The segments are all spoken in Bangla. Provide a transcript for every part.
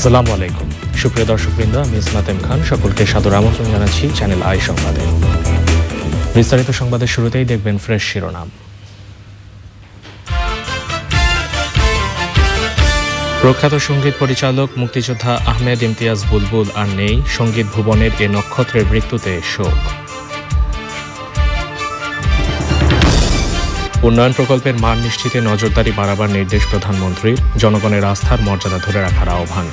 আসসালামু আলাইকুম। সুপ্রিয় দর্শকবৃন্দ, আমি ইসমাতেম খান। সকলকে সাদর আমন্ত্রণ জানাচ্ছি চ্যানেল আই সংবাদে। বিস্তারিত সংবাদের শুরুতেই দেখবেন ফ্রেশ শিরোনাম। প্রখ্যাত সংগীত পরিচালক, মুক্তিযোদ্ধা আহমেদ ইমতিয়াজ বুলবুল আর নেই। সংগীত ভুবনের এ নক্ষত্রের মৃত্যুতে শোক। উন্নয়ন প্রকল্পের মান নিশ্চিতে নজরদারি বাড়াবার নির্দেশ প্রধানমন্ত্রীর জনগণের আস্থার মর্যাদা ধরে রাখার আহ্বান।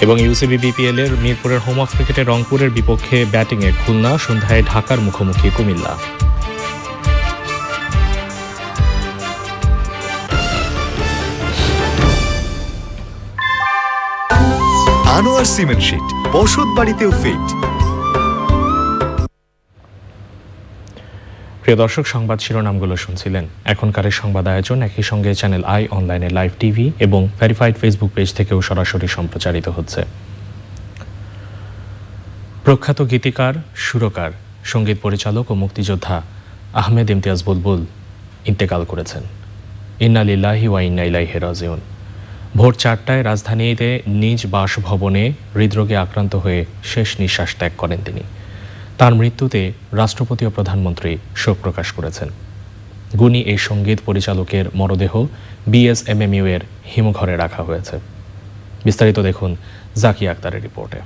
এবং ইউসিবি বিপিএল এর মিরপুরের হোম অফ ক্রিকেটে রংপুরের বিপক্ষে ব্যাটিংয়ে খুলনা, সন্ধ্যায় ঢাকার মুখোমুখি কুমিল্লা। আনোয়ার সিমেন্ট শীট, বসত বাড়িতেও ফিট প্রিয় দর্শক, সংবাদ শিরোনামগুলো শুনছিলেন। এখনকার এই সংবাদ আয়োজন একই সঙ্গে চ্যানেল আই অনলাইনে লাইভ টিভি এবং ভেরিফাইড ফেসবুক পেজ থেকেও সরাসরি সম্প্রচারিত হচ্ছে। প্রখ্যাত গীতিকার, সুরকার, সংগীত পরিচালক ও মুক্তিযোদ্ধা আহমেদ ইমতিয়াজ বুলবুল ইন্তেকাল করেছেন। ইন্না লিল্লাহি ওয়া ইন্না ইলাইহি রাজিউন। ভোর চারটায় রাজধানীতে নিজ বাসভবনে হৃদরোগে আক্রান্ত হয়ে শেষ নিঃশ্বাস ত্যাগ করেন তিনি। তার মৃত্যুতে রাষ্ট্রপতি ও প্রধানমন্ত্রী শোক প্রকাশ করেছেন। গুণী এই সংগীত পরিচালকের মরদেহ বিএসএমএমইউ এর হিমঘরে রাখা হয়েছে। বিস্তারিত দেখুন জাকি আক্তারের রিপোর্টে।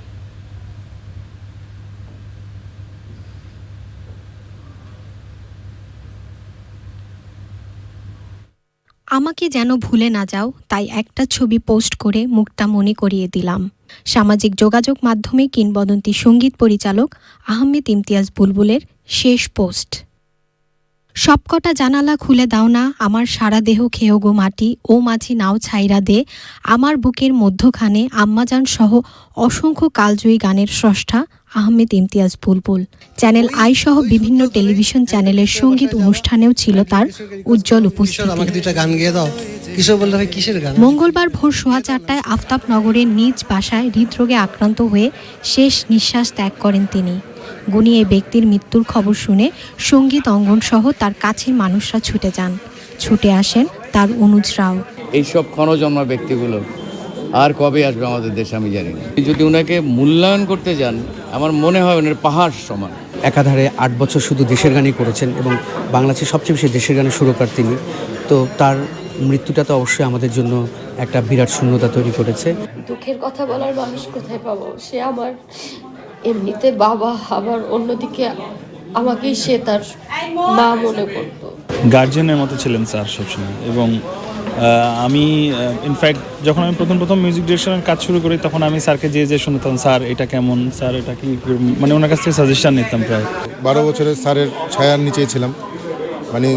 আমাকে যেন ভুলে না যাও, তাই একটা ছবি পোস্ট করে মুখটা মনে করিয়ে দিলাম। সামাজিক যোগাযোগ মাধ্যমে কিংবদন্তি সংগীত পরিচালক আহমেদ ইমতিয়াজ বুলবুলের শেষ পোস্ট। সবকটা জানালা খুলে দাও না, আমার সারা দেহ খেয়েও গো মাটি, ও মাঝি নাও ছাইরা দে, আমার বুকের মধ্যখানে আম্মাজান সহ অসংখ্য কালজয়ী গানের স্রষ্টা আহমেদ ইমতিয়াজ বুলবুল। চ্যানেল আই সহ বিভিন্ন টেলিভিশন চ্যানেলের সংগীত অনুষ্ঠানেও ছিল তার উজ্জ্বল উপস্থিতি। আমাকে দুইটা গান গেয়ে দাও। কিশোর বললে ভাই কিসের গান? মঙ্গলবার ভোর সোয়া চারটায় আফতাবনগরের নিজ বাসায় হৃদরোগে আক্রান্ত হয়ে শেষ নিঃশ্বাস ত্যাগ করেন তিনি। গুণী এই ব্যক্তির মৃত্যুর খবর শুনে সংগীত অঙ্গন সহ তার কাছের মানুষরা ছুটে যান। ছুটে আসেন তার অনুজ রাও। এইসব ক্ষণজন্মা ব্যক্তিগুলো আর কবে আসবে আমাদের দেশে আমি জানি না। যদি ওনাকে মূল্যায়ন করতে যান আমার মনে হয় ওনার পাহাড় সমান। একাধারে আট বছর শুধু দেশের গানই করেছেন এবং বাংলাদেশের সবচেয়ে বেশি দেশের গানের সুরকার তিনি। তো তার মৃত্যুটা তো অবশ্যই আমাদের জন্য একটা বিরাট শূন্যতা তৈরি করেছে। দুঃখের কথা বলার মানুষ কোথায় পাবো? সে আমার এমনিতে বাবা আবার অন্যদিকে আমাকেই সে তার মা মনে করতো। গার্জেনের মতো ছিলেন স্যার সবসময় এবং আমি ইনফ্যাক্ট যখন আমি প্রথম প্রথম মিউজিক ডিরেকশনের কাজ শুরু করি তখন আমি স্যারকে যে যে শুনতাম স্যার এটা কেমন? স্যার এটা কি মানে ওনার কাছ থেকে সাজেশন নিতাম প্রায়। বারো বছরের স্যারের ছায়ার নিচেই ছিলাম। মানে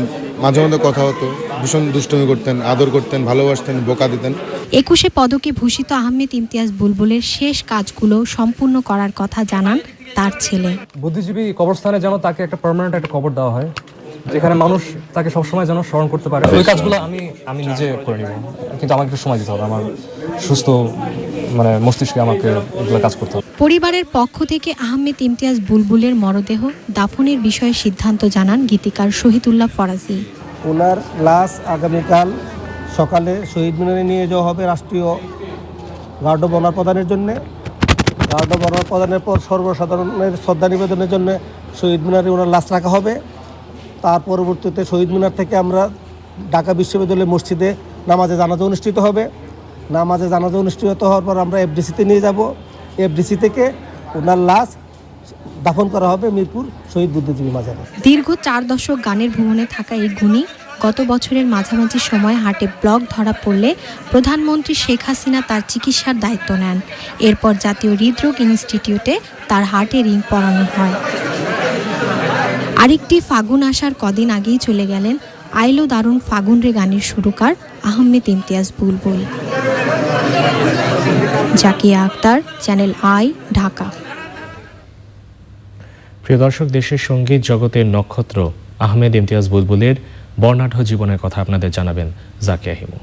মাঝে মধ্যে কথা হতো ভীষণ দুষ্টুমি করতেন আদর করতেন ভালোবাসতেন বোকা দিতেন। একুশে পদকে ভূষিত আহমেদ ইমতিয়াজ বুলবুলের শেষ কাজগুলো সম্পূর্ণ করার কথা জানান তার ছেলে। বুদ্ধিজীবী কবরস্থানে যেন তাকে একটা পার্মানেন্ট একটা কবর দেওয়া হয়। যেখানে মানুষ তাকে সবসময় যেন স্মরণ করতে পারে। ওই কাজগুলো আমি আমি নিজে করে নিব। কিন্তু আমাকে একটু সময় দিতে হবে। আমার সুস্থ মানে মস্তিষ্কে আমাকে এগুলো কাজ করতে হবে। পরিবারের পক্ষ থেকে আহমেদ ইমতিয়াজ বুলবুলের মরদেহ দাফনের বিষয়ে সিদ্ধান্ত জানান গীতিকার শহীদুল্লাহ ফরাজি ওনার লাশ আগামীকাল সকালে শহীদ মিনারে নিয়ে যাওয়া হবে রাষ্ট্রীয় গার্ড অফ অনার প্রদানের জন্যে। গার্ড অফ অনার প্রদানের পর সর্বসাধারণের শ্রদ্ধা নিবেদনের জন্য শহীদ মিনারে ওনার লাশ রাখা হবে। তার পরবর্তীতে শহীদ মিনার থেকে আমরা ঢাকা বিশ্ববিদ্যালয় মসজিদে নামাজে জানাজা অনুষ্ঠিত হবে। নামাজে জানাজা অনুষ্ঠিত হওয়ার পর আমরা এফডিসিতে নিয়ে যাব। এফডিসি থেকে ওনার লাশ দাফন করা হবে মিরপুর শহীদ বুদ্ধিজীবী মাজারে। দীর্ঘ চার দশক গানের ভুবনে থাকা এই গুণী গত বছরের মাঝামাঝি সময় হাটে ব্লক ধরা পড়লে প্রধানমন্ত্রী শেখ হাসিনা তার চিকিৎসার দায়িত্ব নেন। এরপর জাতীয় হৃদরোগ ইনস্টিটিউটে তার হার্টে রিং পরানো হয়। আরেকটি ফাগুন আসার কদিন আগেই চলে গেলেন আইলো দারুণ ফাগুন রে গানের সুরকার আহমেদ ইমতিয়াজ বুলবুল। Jakia Akhter channel I Dhaka. প্রিয় দর্শক দেশের সংগীত জগতের নক্ষত্র আহমেদ ইমতিয়াজ বুলবুলের বর্ণাঢ্য জীবনের কথা আপনাদের জানাবেন জাকিয়া হিমু।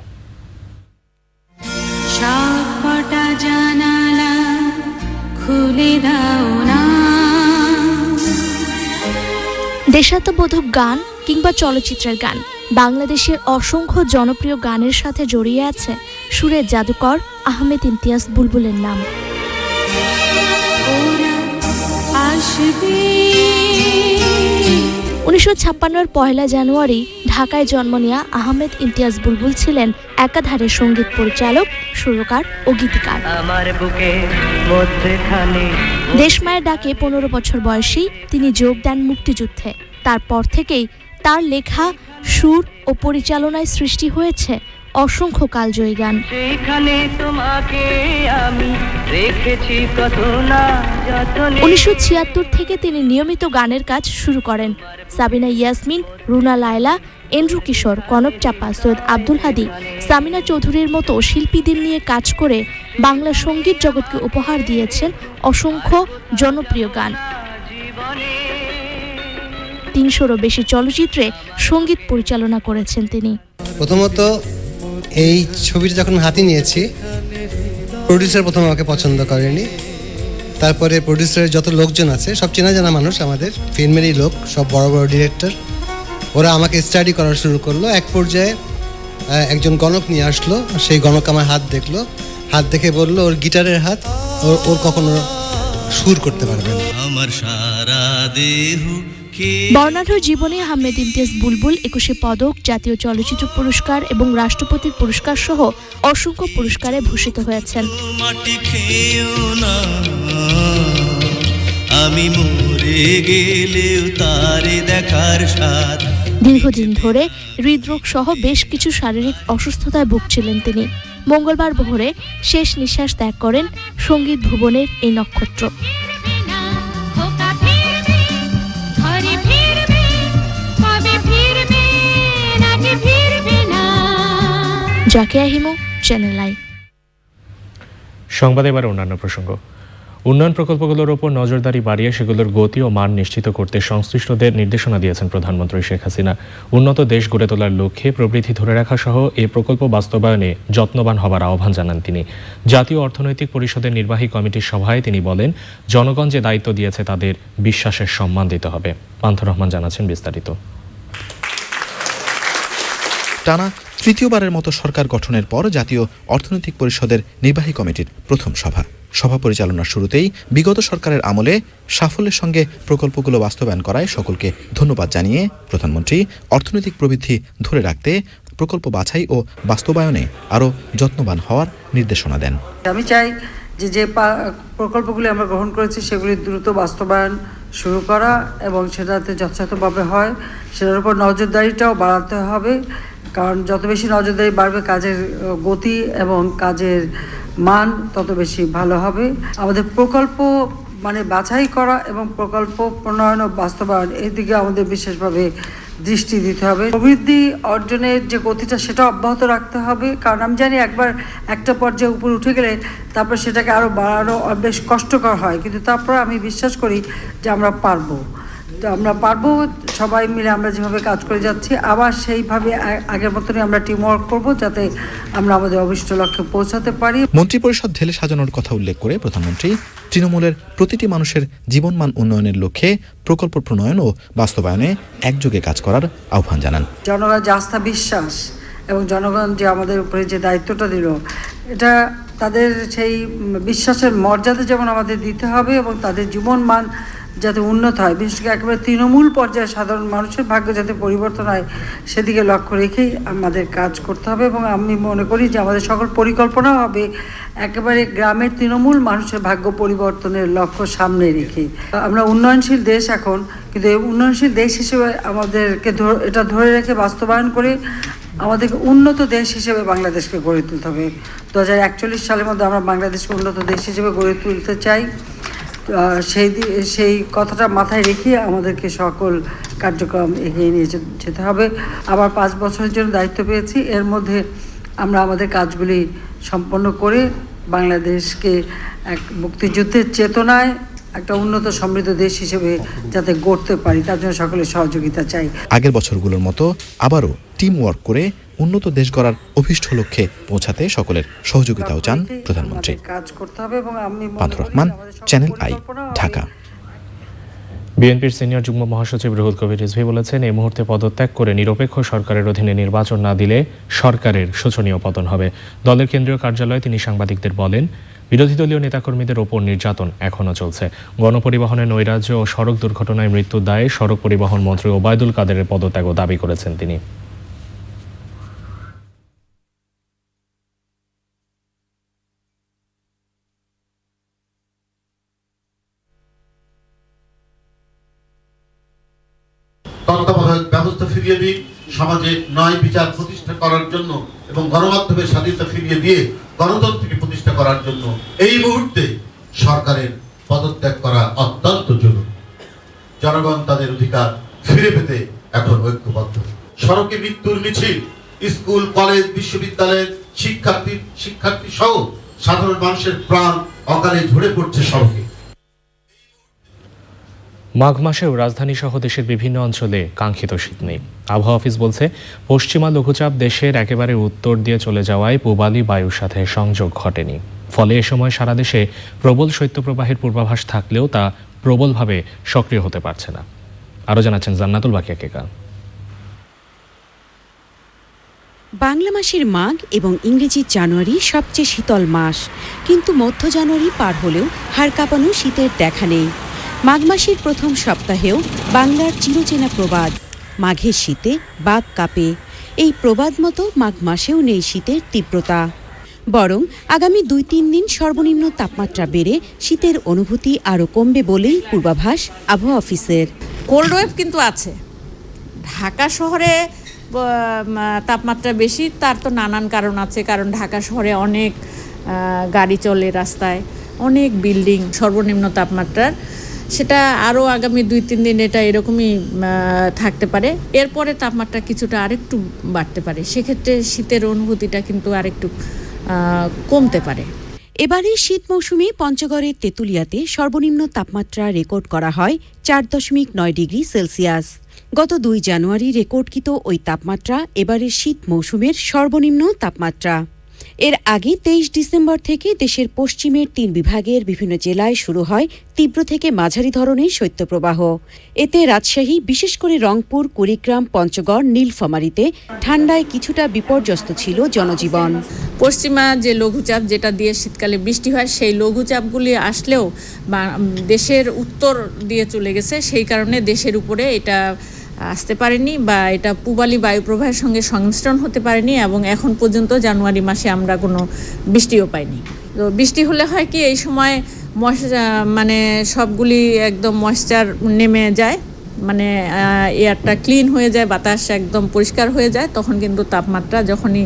খুলে দাও না। দেশাত্মবোধক গান কিংবা চলচ্চিত্রের গান। বাংলাদেশের অসংখ্য জনপ্রিয় গানের সাথে জড়িয়ে আছে সুরের জাদুকর আহমেদ ইমতিয়াজ বুলবুলের নাম। আসবে। উনিশশো ছাপ্পান্নর পয়লা জানুয়ারি ঢাকায় জন্ম নেওয়া আহমেদ ইমতিয়াজ বুলবুল ছিলেন একাধারে সংগীত পরিচালক সুরকার ও গীতিকার। দেশমায়ের ডাকে পনেরো বছর বয়সী তিনি যোগ দেন মুক্তিযুদ্ধে। তারপর থেকেই তার লেখা সুর ও পরিচালনায় সৃষ্টি হয়েছে অসংখ্য কালজয়ী গান। সেইখানে তোমাকে আমি রেখেছি কত না উনিশশো ছিয়াত্তর থেকে তিনি নিয়মিত গানের কাজ শুরু করেন। সাবিনা ইয়াসমিন রুনা লায়লা এন্ড্রু কিশোর কনক চাপা সৈয়দ আব্দুল হাদি সামিনা চৌধুরীর মতো শিল্পীদের নিয়ে কাজ করে বাংলা সংগীত জগৎকে উপহার দিয়েছেন অসংখ্য জনপ্রিয় গান। তিনশোরও বেশি চলচ্চিত্রে সংগীত পরিচালনা করেছেন তিনি। প্রথমত এই ছবিটা যখন হাতে নিয়েছি প্রডিউসার প্রথম আমাকে পছন্দ করেনি। তারপরে প্রডিউসারের যত লোকজন আছে, সব চেনা জানা মানুষ আমাদের ফিল্মেরই লোক, সব বড় বড় ডিরেক্টর ওরা আমাকে স্টাডি করা শুরু করল। এক পর্যায়ে একজন গণক নিয়ে আসলো, সেই গণক আমার হাত দেখল। হাত দেখে বলল, ওর গিটারের হাত ওর কখনো সুর করতে পারবে না আমার সারা দেহ বর্ণাঢ্য জীবনে আহমেদ ইমতিয়াজ বুলবুল একুশে পদক জাতীয় চলচ্চিত্র পুরস্কার এবং রাষ্ট্রপতির পুরস্কার সহ অসংখ্য পুরস্কারে ভূষিত হয়েছেন। আমি মরে গেলেও তারে দেখার স্বাদ। দীর্ঘদিন ধরে হৃদরোগ সহ বেশ কিছু শারীরিক অসুস্থতায় ভুগছিলেন তিনি। মঙ্গলবার ভোরে শেষ নিঃশ্বাস ত্যাগ করেন সংগীত ভুবনের এই নক্ষত্র। জাকিয়া হিমু চ্যানেল আই সংবাদ এবার অন্যান্য প্রসঙ্গ। উন্নয়ন প্রকল্পগুলোর ওপর নজরদারি বাড়িয়ে সেগুলোর গতি ও মান নিশ্চিত করতে সংশ্লিষ্টদের নির্দেশনা দিয়েছেন প্রধানমন্ত্রী শেখ হাসিনা। উন্নত দেশ গড়ে তোলার লক্ষ্যে প্রবৃদ্ধি ধরে রাখা সহ এই প্রকল্প বাস্তবায়নে যত্নবান হবার আহ্বান জানান তিনি। জাতীয় অর্থনৈতিক পরিষদের নির্বাহী কমিটির সভায় তিনি বলেন, জনগণ যে দায়িত্ব দিয়েছে তাদের বিশ্বাসের সম্মান দিতে হবে। পান্থ রহমান জানাচ্ছেন বিস্তারিত। টানা তৃতীয়বারের মতো সরকার গঠনের পর জাতীয় অর্থনৈতিক পরিষদের নির্বাহী কমিটির প্রথম সভা। সভা পরিচালনার শুরুতেই বিগত সরকারের আমলে সাফল্যের সঙ্গে প্রকল্পগুলো বাস্তবায়ন করায় সকলকে ধন্যবাদ জানিয়ে প্রধানমন্ত্রী, অর্থনৈতিক প্রবৃদ্ধি ধরে রাখতে প্রকল্প বাছাই ও বাস্তবায়নে আরও যত্নবান হওয়ার নির্দেশনা দেন। আমি চাই যে যে প্রকল্পগুলি আমরা গ্রহণ করেছি সেগুলি দ্রুত বাস্তবায়ন শুরু করা এবং সেটাতে যথাযথভাবে হয়। সেটার উপর নজরদারিটাও বাড়াতে হবে। কারণ যত বেশি নজরদারি বাড়বে কাজের গতি এবং কাজের মান, তত বেশি ভালো হবে। আমাদের প্রকল্প মানে বাছাই করা এবং প্রকল্প প্রণয়ন ও বাস্তবায়ন এই দিকে আমাদের বিশেষভাবে দৃষ্টি দিতে হবে। প্রবৃদ্ধি অর্জনের যে গতিটা, সেটা অব্যাহত রাখতে হবে। কারণ আমি জানি একবার একটা পর্যায়ে উপরে উঠে গেলে তারপর সেটাকে আরও বাড়ানো বেশ কষ্টকর হয়। কিন্তু তারপর আমি বিশ্বাস করি যে আমরা পারব। তো আমরা পারব সবাই মিলে আমরা যেভাবে কাজ করে যাচ্ছি আবার সেইভাবে আগের মতনই আমরা টিম ওয়ার্ক করব যাতে আমরা আমাদের অভিষ্ট লক্ষ্যে পৌঁছাতে পারি। মন্ত্রিপরিষদ ঢেলে সাজানোর কথা উল্লেখ করে প্রধানমন্ত্রী তৃণমূলের প্রতিটি মানুষের জীবনমান উন্নয়নের লক্ষ্যে প্রকল্প প্রণয়ন ও বাস্তবায়নে একযোগে কাজ করার আহ্বান জানান। জনগণ যে আস্থা বিশ্বাস এবং জনগণ যে আমাদের উপরে যে দায়িত্বটা দিল এটা তাদের সেই বিশ্বাসের মর্যাদা যেমন আমাদের দিতে হবে এবং তাদের জীবন মান যাতে উন্নত হয়। বিশেষ করে একেবারে তৃণমূল পর্যায়ে সাধারণ মানুষের ভাগ্য যাতে পরিবর্তন হয়, সেদিকে লক্ষ্য রেখেই আমাদের কাজ করতে হবে এবং আমি মনে করি যে আমাদের সকল পরিকল্পনাও হবে একেবারে গ্রামের তৃণমূল মানুষের ভাগ্য পরিবর্তনের লক্ষ্য সামনে রেখে। আমরা উন্নয়নশীল দেশ এখন, কিন্তু এই উন্নয়নশীল দেশ হিসেবে আমাদেরকে এটা ধরে রেখে বাস্তবায়ন করে আমাদেরকে উন্নত দেশ হিসেবে বাংলাদেশকে গড়ে তুলতে হবে। দু হাজার একচল্লিশ সালের মধ্যে আমরা বাংলাদেশকে উন্নত দেশ হিসেবে গড়ে তুলতে চাই। সেই সেই কথাটা মাথায় রেখে আমাদেরকে সকল কার্যক্রম এগিয়ে নিয়ে যেতে হবে। আবার পাঁচ বছরের জন্য দায়িত্ব পেয়েছি। এর মধ্যে আমরা আমাদের কাজগুলি সম্পন্ন করে বাংলাদেশকে এক মুক্তিযুদ্ধের চেতনায় একটা উন্নত সমৃদ্ধ দেশ হিসেবে যাতে গড়তে পারি, তার জন্য সকলের সহযোগিতা চাই। আগের বছরগুলোর মতো আবারও টিম ওয়ার্ক করে উন্নত দেশ গড়ার অভিষ্ট লক্ষ্যে পৌঁছাতে সকলের সহযোগিতাও চান প্রধানমন্ত্রী। মনে পান্থ রহমান চ্যানেল আই ঢাকা। বিএনপির সিনিয়র যুগ্ম মহাসচিব রুহুল কবির রিজভি বলেছেন, এই মুহূর্তে পদত্যাগ করে নিরপেক্ষ সরকারের অধীনে নির্বাচন না দিলে সরকারের শোচনীয় পতন হবে। দলের কেন্দ্রীয় কার্যালয়ে তিনি সাংবাদিকদের বলেন, বিরোধী দলীয় নেতাকর্মীদের ওপর নির্যাতন এখনও চলছে। গণপরিবহনের নৈরাজ্য ও সড়ক দুর্ঘটনায় মৃত্যুর দায়ে সড়ক পরিবহন মন্ত্রী ওবায়দুল কাদেরের পদত্যাগও দাবি করেছেন তিনি। তত্ত্বাবধায়ক ব্যবস্থা ফিরিয়ে দিন সমাজে ন্যায় বিচার প্রতিষ্ঠা করার জন্য এবং গণমাধ্যমের স্বাধীনতা ফিরিয়ে দিয়ে গণতন্ত্রকে প্রতিষ্ঠা করার জন্য এই মুহূর্তে সরকারের পদত্যাগ করা অত্যন্ত জরুরি। জনগণ তাদের অধিকার ফিরে পেতে এখন ঐক্যবদ্ধ। সড়কে মৃত্যুর মিছিল, স্কুল, কলেজ, বিশ্ববিদ্যালয়ের শিক্ষার্থী শিক্ষার্থী সহ সাধারণ মানুষের প্রাণ অকালে ঝরে পড়ছে সড়কে। মাঘ মাসেও রাজধানী সহ দেশের বিভিন্ন অঞ্চলে কাঙ্ক্ষিত শীত নেই। আবহাওয়া অফিস বলছে, পশ্চিমা লঘুচাপ দেশের একেবারে উত্তর দিয়ে চলে যাওয়ায় পূবালি বায়ুর সাথে সংযোগ ঘটেনি। ফলে এ সময় সারা দেশে প্রবল শৈত্যপ্রবাহের পূর্বাভাস থাকলেও তা প্রবলভাবে সক্রিয় হতে পারছে না। আরও জানাচ্ছেন জান্নাতুল বাকিয়া কেকা বাংলা মাসের মাঘ এবং ইংরেজি জানুয়ারি সবচেয়ে শীতল মাস। কিন্তু মধ্য জানুয়ারি পার হলেও হাড় কাঁপানো শীতের দেখা নেই। মাঘ মাসের প্রথম সপ্তাহেও বাংলার চিরচেনা প্রবাদ, মাঘের শীতে বাঘ কাঁপে। এই প্রবাদ মতো মাঘ মাসেও নেই শীতের তীব্রতা। বরং আগামী দুই তিন দিন সর্বনিম্ন তাপমাত্রা বেড়ে শীতের অনুভূতি আরও কমবে বলেই পূর্বাভাস আবহাওয়া অফিসের। কোল্ড ওয়েভ কিন্তু আছে। ঢাকা শহরে তাপমাত্রা বেশি, তার তো নানান কারণ আছে। কারণ ঢাকা শহরে অনেক গাড়ি চলে রাস্তায়, অনেক বিল্ডিং সর্বনিম্ন তাপমাত্রার। সেটা আরও আগামী দুই, তিন দিন এটা এরকমই থাকতে পারে। এরপরে তাপমাত্রা কিছুটা আরেকটু বাড়তে পারে। সেক্ষেত্রে শীতের অনুভূতিটা কিন্তু আরেকটু কমতে পারে। এবারে শীত মৌসুমে পঞ্চগড়ের তেঁতুলিয়াতে সর্বনিম্ন তাপমাত্রা রেকর্ড করা হয় চার দশমিক নয় ডিগ্রি সেলসিয়াস। গত দুই জানুয়ারি রেকর্ডকৃত ওই তাপমাত্রা এবারের শীত মৌসুমের সর্বনিম্ন তাপমাত্রা। এর আগে তেইশ ডিসেম্বর থেকে দেশের পশ্চিমের তিন বিভাগের বিভিন্ন জেলায় শুরু হয় তীব্র থেকে মাঝারি ধরনের শৈত্যপ্রবাহ। এতে রাজশাহী, বিশেষ করে রংপুর, কুড়িগ্রাম, পঞ্চগড়, নীলফামারীতে ঠান্ডায় কিছুটা বিপর্যস্ত ছিল জনজীবন। পশ্চিমা যে লঘুচাপ যেটা দিয়ে শীতকালে বৃষ্টি হয়, সেই লঘুচাপগুলি আসলেও দেশের উত্তর দিয়ে চলে গেছে। সেই কারণে দেশের উপরে এটা আসতে পারেনি বা এটা পূবালি বায়ুপ্রবাহের সঙ্গে সংমিশ্রণ হতে পারেনি এবং এখন পর্যন্ত জানুয়ারি মাসে আমরা কোনো বৃষ্টিও পাইনি। তো বৃষ্টি হলে হয় কি এই সময় মানে সবগুলি একদম ময়েশ্চার নেমে যায় মানে এয়ারটা ক্লিন হয়ে যায়, বাতাস একদম পরিষ্কার হয়ে যায়, তখন কিন্তু তাপমাত্রা যখনই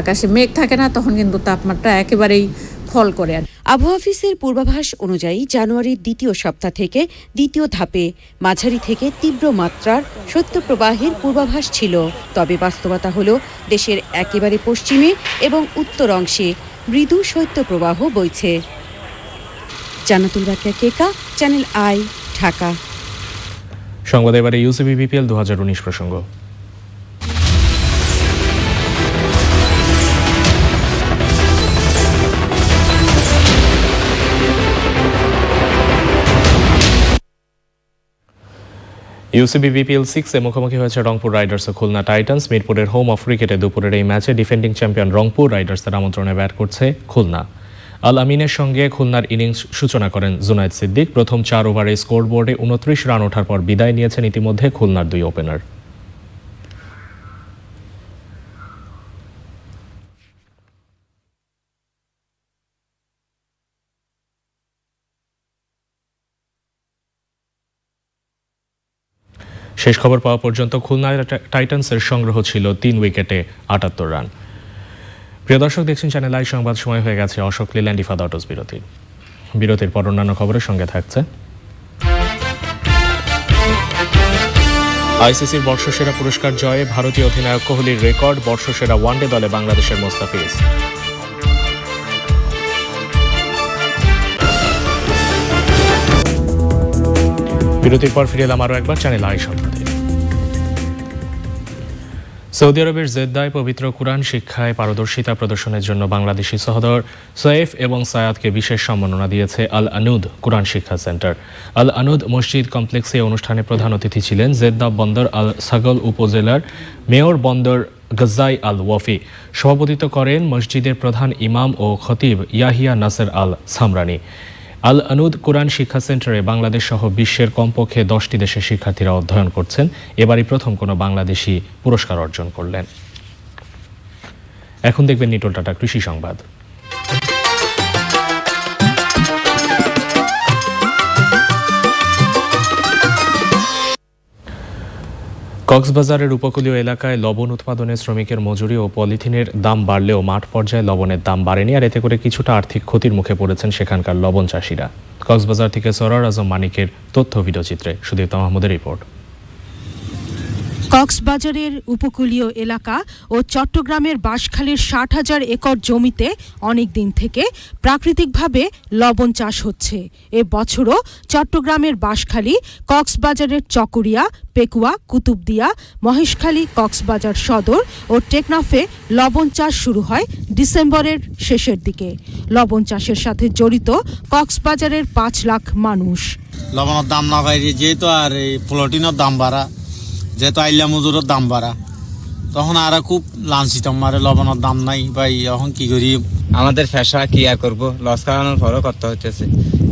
আকাশে মেঘ থাকে না, তখন কিন্তু তাপমাত্রা একেবারেই ফল করে। আবহাওয়া অফিসের পূর্বাভাস অনুযায়ী জানুয়ারির দ্বিতীয় সপ্তাহ থেকে দ্বিতীয় ধাপে, মাঝারি থেকে তীব্র মাত্রার শৈত্যপ্রবাহের পূর্বাভাস ছিল। তবে বাস্তবতা হল, দেশের একেবারে পশ্চিমে এবং উত্তর অংশে মৃদু শৈত্যপ্রবাহ বইছে। Jannatul Bakiya Keka channel I, Dhaka. সংবাদ এবারে ইউসিবি বিপিএল দু প্রসঙ্গ। ইউসিবি বিপিএল সিক্সে মুখোমুখি হয়েছে রংপুর রাইডার্স ও খুলনা টাইটান্স। মিরপুরের হোম অফ ক্রিকেটে দুপুরের এই ম্যাচে ডিফেন্ডিং চ্যাম্পিয়ন রংপুর রাইডার্সের আমন্ত্রণে ব্যাট করছে খুলনা। আল আমিনের সঙ্গে খুলনার ইনিংস সূচনা করেন জুনায়দ সিদ্দিক। প্রথম চার ওভারে স্কোরবোর্ডে উনত্রিশ রান ওঠার পর বিদায় নিয়েছেন ইতিমধ্যে খুলনার দুই ওপেনার। শেষ খবর পাওয়া পর্যন্ত খুলনা টাইটান্সের সংগ্রহ ছিল তিন উইকেটে আটাত্তর রান। প্রিয় দর্শক, দেখছেন চ্যানেল আই সংবাদ সময় হয়ে গেছে অশোক লিল্যান্ড, ইফাদ অটোস বিরতি। বিরতির পর অন্যান্য খবরের সঙ্গে থাকছে। আইসিসির বর্ষসেরা পুরস্কার জয়ে ভারতীয় অধিনায়ক কোহলির রেকর্ড বর্ষসেরা ওয়ানডে দলে বাংলাদেশের মোস্তাফিজ। বিরতির পর ফিরে এলাম আরও একবার চ্যানেল আই সংবাদে। সৌদি আরবের জেদ্দায় পবিত্র কুরআন শিক্ষায় পারদর্শিতা প্রদর্শনের জন্য বাংলাদেশি সহদর সৈফ এবং সায়াদকে বিশেষ সম্মাননা দিয়েছে আল আনুদ কুরআন শিক্ষা সেন্টার। আল আনুদ মসজিদ কমপ্লেক্সে অনুষ্ঠানে প্রধান অতিথি ছিলেন জেদ্দা বন্দর আল সাগল উপজেলার মেয়র বন্দর গজ্জাই আল ওয়াফি। সভাপতিত্ব করেন মসজিদের প্রধান ইমাম ও খতিব ইয়াহিয়া নাসের আল সামরানি। আল আনুদ কোরআন শিক্ষা সেন্টারে বাংলাদেশ সহ বিশ্বের কমপক্ষে দশটি দেশের শিক্ষার্থীরা অধ্যয়ন করছেন। এবারই প্রথম কোনো বাংলাদেশি পুরস্কার অর্জন করলেন। এখন দেখবেন নিটল টাটা কৃষি সংবাদ। কক্সবাজারের উপকূলীয় এলাকায় লবণ উৎপাদনে শ্রমিকের মজুরি ও পলিথিনের দাম বাড়লেও মাঠ পর্যায়ে লবণের দাম বাড়েনি, আর এতে করে কিছুটা আর্থিক ক্ষতির মুখে পড়েছেন সেখানকার লবণ চাষিরা। কক্সবাজার থেকে সরার আজম মানিকের তথ্য ভিডিওচিত্রে সুদীপ্ত মাহমুদের রিপোর্ট। কক্সবাজারের উপকূলীয় এলাকা ও চট্টগ্রামের বাঁশখালীর ষাট হাজার একর জমিতে অনেক দিন থেকে প্রাকৃতিকভাবে লবণ চাষ হচ্ছে। এ বছরও চট্টগ্রামের বাঁশখালী, কক্সবাজারের চকরিয়া, পেকুয়া, কুতুবদিয়া, মহেশখালী, কক্সবাজার সদর ও টেকনাফে লবণ চাষ শুরু হয় ডিসেম্বরের শেষের দিকে। লবণ চাষের সাথে জড়িত কক্সবাজারের পাঁচ লাখ মানুষ। লবণের দাম না বাইরে যেহেতু আর এই প্লটিনের দাম বাড়া। যেহেতু আইলা মজুরের দাম বাড়া। তখন আর খুব লাঞ্ছিত মারে লবণের দাম নাই ভাই এখন কি করি? আমাদের পেশা কি আর করব? লস খাওয়ানোর পরও করতে হচ্ছে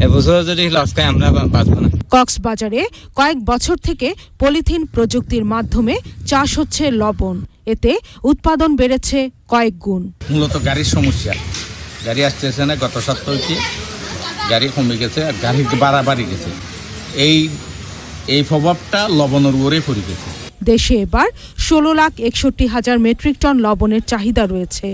এবছর যদি লস খাই আমরা বাঁচবো না। কক্সবাজারে কয়েক বছর থেকে পলিথিন প্রযুক্তির মাধ্যমে চাষ হচ্ছে লবণ। এতে উৎপাদন বেড়েছে কয়েক গুণ। মূলত গাড়ির সমস্যা। গাড়ি আসতেছে না গত সপ্তাহ হচ্ছে গাড়ি কমে গেছে আর গাড়ি বাড়া বাড়ি গেছে। এই এই প্রভাবটা লবণের উপরে পড়ে গেছে। দেশে এবার ষোলো লাখ একষট্টি হাজার মেট্রিক টন লবণের চাহিদা রয়েছে।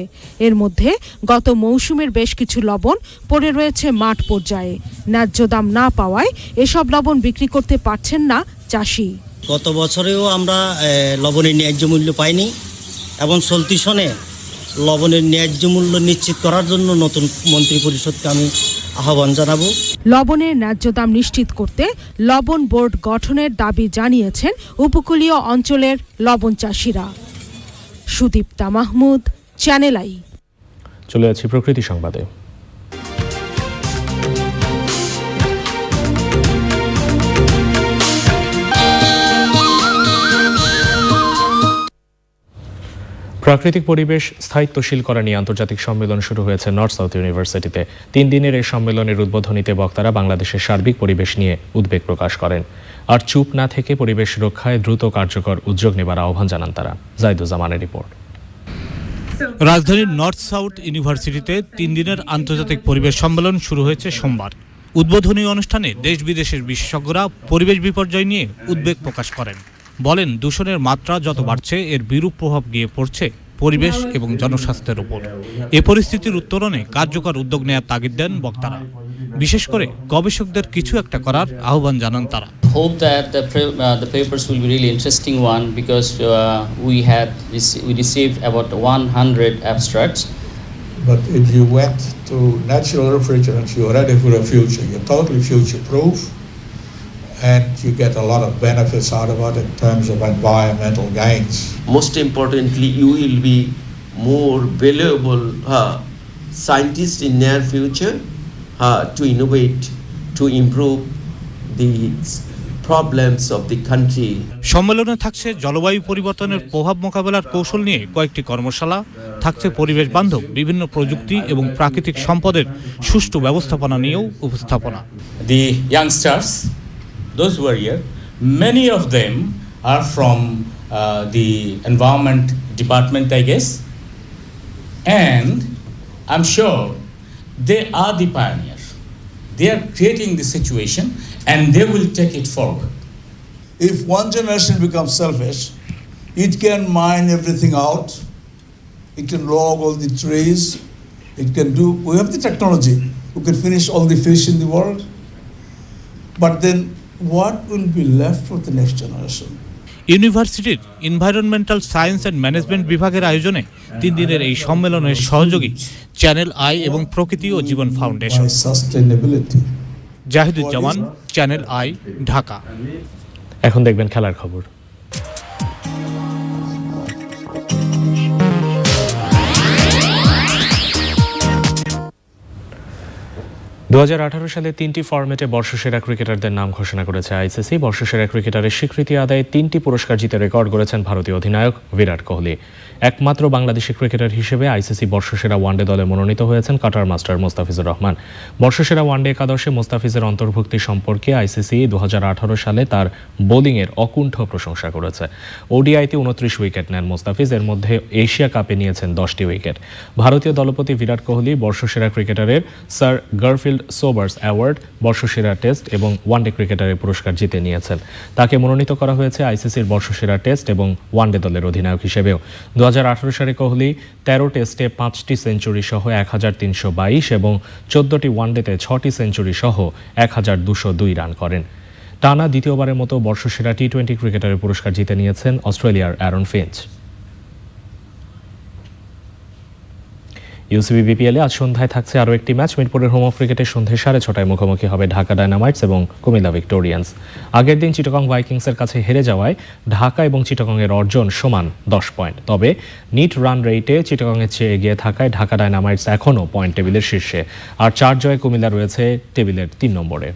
এর মধ্যে গত মৌসুমের বেশ কিছু লবণ পড়ে রয়েছে মাঠ পর্যায়ে। ন্যায্য দাম না পাওয়ায় এসব লবণ বিক্রি করতে পারছেন না চাষি। গত বছরেও আমরা লবণের ন্যায্য মূল্য পাইনি এবং চলতি সনে লবণের ন্যায্য মূল্য নিশ্চিত করার জন্য নতুন মন্ত্রী পরিষদকে আমি আহ্বান জানাব। লবণের ন্যায্য দাম নিশ্চিত করতে লবণ বোর্ড গঠনের দাবি জানিয়েছেন উপকূলীয় অঞ্চলের লবণ চাষিরা। Sudipta Mahmud channel I. চলে আছি প্রকৃতি সংবাদে। প্রাকৃতিক পরিবেশ স্থায়িত্বশীল করা নিয়ে আন্তর্জাতিক সম্মেলন শুরু হয়েছে নর্থ সাউথ ইউনিভার্সিটিতে। তিন দিনের এই সম্মেলনের উদ্বোধনীতে বক্তারা বাংলাদেশের সার্বিক পরিবেশ নিয়ে উদ্বেগ প্রকাশ করেন। আর চুপ না থেকে পরিবেশ রক্ষায় দ্রুত কার্যকর উদ্যোগ নেবার আহ্বান জানান তারা। জাইদুজ্জামানের রিপোর্ট। রাজধানীর নর্থ সাউথ ইউনিভার্সিটিতে তিন দিনের আন্তর্জাতিক পরিবেশ সম্মেলন শুরু হয়েছে সোমবার। উদ্বোধনী অনুষ্ঠানে দেশ বিদেশের বিশেষজ্ঞরা পরিবেশ বিপর্যয় নিয়ে উদ্বেগ প্রকাশ করেন। বলেন দূষণের মাত্রা যত বাড়ছে এর বিরূপ প্রভাব গিয়ে পড়ছে পরিবেশ এবং জনস্বাস্থ্যের উপর এ পরিস্থিতির উত্তরণে কার্যকর উদ্যোগ নেওয়ার তাগিদ দেন বক্তারা বিশেষ করে গবেষকদের কিছু একটা করার আহ্বান জানান তারা hope that the, uh, the papers will be really interesting one because uh, we had we received about 100 abstracts But if you went to natural refrigerants, you're ready for the future. You're totally future proof and you get a lot of benefits out of it in terms of environmental gains. most importantly you will be more valuable uh, scientist in near future uh, to innovate to improve the problems of the country সম্মেলনে থাকছে জলবায়ু পরিবর্তনের প্রভাব মোকাবেলার কৌশল নিয়ে কয়েকটি কর্মশালা থাকছে পরিবেশ বান্ধব বিভিন্ন প্রযুক্তি এবং প্রাকৃতিক সম্পদের সুষ্ঠু ব্যবস্থাপনা নিয়েও উপস্থাপনা the youngsters, those who are here, many of them are from uh, the environment department, I guess. And I'm sure they are the pioneers. They are creating the situation and they will take it forward. If one generation becomes selfish, it can mine everything out, it can log all the trees, it can do, we have the technology, we can finish all the fish in the world. But then what will be left for the next generation? ইউনিভার্সিটির এনভায়রনমেন্টাল সায়েন্স অ্যান্ড ম্যানেজমেন্ট বিভাগের আয়োজনে তিন দিনের এই সম্মেলনের সহযোগী চ্যানেল আই এবং প্রকৃতি ও জীবন foundation. Jahiduzzaman channel I Dhaka এখন দেখবেন খেলার খবর দু হাজার আঠারো সালে তিনটি ফরম্যাটে বর্ষসেরা ক্রিকেটারদের নাম ঘোষণা করেছে আইসিসি বর্ষসেরা ক্রিকেটারের স্বীকৃতি আদায়ে তিনটি পুরস্কার জিতে রেকর্ড করেছেন ভারতীয় অধিনায়ক বিরাট কোহলি। একমাত্র বাংলাদেশি ক্রিকেটার হিসেবে আইসিসি বর্ষসেরা ওয়ানডে দলে মনোনীত হয়েছেন কাটার মাস্টার মোস্তাফিজুর রহমান। বর্ষসেরা ওয়ানডে একাদশে মোস্তাফিজের অন্তর্ভুক্তি সম্পর্কে আইসিসি দু হাজার আঠারো সালে তার বোলিংয়ের অকুণ্ঠ প্রশংসা করেছে। ওডিআইতে উনত্রিশ উইকেট নেন মোস্তাফিজ, এর মধ্যে এশিয়া কাপে নিয়েছেন দশটি উইকেট। ভারতীয় দলপতি বিরাট কোহলি বর্ষসেরা ক্রিকেটারের স্যার গারফিল্ড সোবার্স অ্যাওয়ার্ড, বর্ষসেরা টেস্ট এবং ওয়ানডে ক্রিকেটারের পুরস্কার জিতে নিয়েছেন। তাকে মনোনীত করা হয়েছে আইসিসির বর্ষসেরা টেস্ট এবং ওয়ানডে দলের অধিনায়ক হিসেবেও। দু হাজার আঠারো সালে কোহলি তেরো টেস্টে পাঁচটি সেঞ্চুরি সহ এক হাজার তিনশো বাইশ এবং চোদ্দটি ওয়ানডেতে ছটি সেঞ্চুরি সহ এক হাজার দুশো দুই রান করেন। টানা দ্বিতীয়বারের মতো বর্ষসেরা টি টোয়েন্টি ক্রিকেটারের পুরস্কার জিতে নিয়েছেন অস্ট্রেলিয়ার অ্যারন ফিঞ্চ। ইউসিবি বিপিএলে আজ সন্ধ্যায় থাকছে আরও একটি ম্যাচ। মিরপুরের হোম অফ ক্রিকেটে সন্ধ্যে সাড়ে ছটায় মুখোমুখি হবে ঢাকা ডায়নামাইটস এবং কুমিল্লা ভিক্টোরিয়ান্স। আগের দিন চিটগং ভাইকিংসের কাছে হেরে যাওয়ায় ঢাকা এবং চিটগংয়ের অর্জন সমান দশ পয়েন্ট। তবে নিট রান রেটে চিটগংয়ের চেয়ে এগিয়ে থাকায় ঢাকা ডায়নামাইটস এখনও পয়েন্ট টেবিলের শীর্ষে। আর চার জয়ে কুমিল্লা রয়েছে টেবিলের তিন নম্বরে।